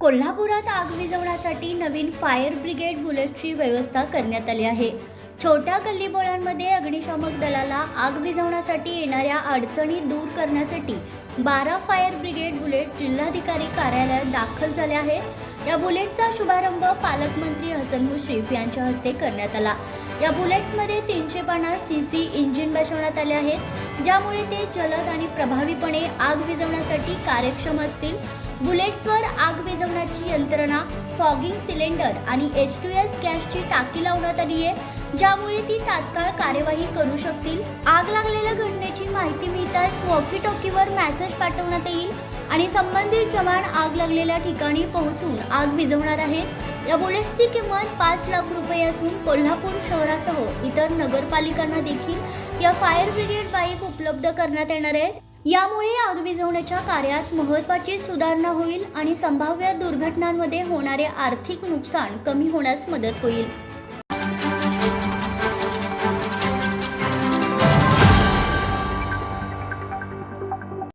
कोल्हापुरात आग विझवण्यासाठी नवीन फायर ब्रिगेड बुलेटची व्यवस्था करण्यात आली आहे. छोट्या गल्लीबोळांमध्ये अग्निशामक दलाला आग विझवण्यासाठी येणाऱ्या अडचणी दूर करण्यासाठी बारा फायर ब्रिगेड बुलेट जिल्हाधिकारी कार्यालयात दाखल झाले आहेत या बुलेटचा शुभारंभ पालकमंत्री हसन मुश्रीफ यांच्या हस्ते करण्यात आला. या बुलेट्समध्ये तीनशे पन्नास सी सी इंजिन बसवण्यात आले आहेत. ज्यामुळे ते जलद आणि प्रभावीपणे आग विझवण्यासाठी कार्यक्षम असतील. बुलेट्सवर आग विझवण्याची यंत्रणा फॉगिंग सिलेंडर आणि एच टू एस गॅसची टाकी लावण्यात आली आहे ज्यामुळे ती तात्काळ कार्यवाही करू शकतील. आग लागलेल्या घटनेची माहिती मिळताच वॉकी टॉकीवर मेसेज पाठवण्यात येईल आणि संबंधित जवान आग लागलेल्या ठिकाणी पोहोचून आग विझवणार आहेत. या बुलेट्सची किंमत पाच लाख रुपये असून कोल्हापूर शहरासह इतर नगरपालिकांना देखील या फायर ब्रिगेड उपलब्ध करण्यात येणार आहेत यामुळे आग विझवण्याच्या कार्यात महत्त्वाची सुधारणा होईल आणि संभाव्य दुर्घटनांमध्ये होणारे आर्थिक नुकसान कमी होण्यास मदत होईल.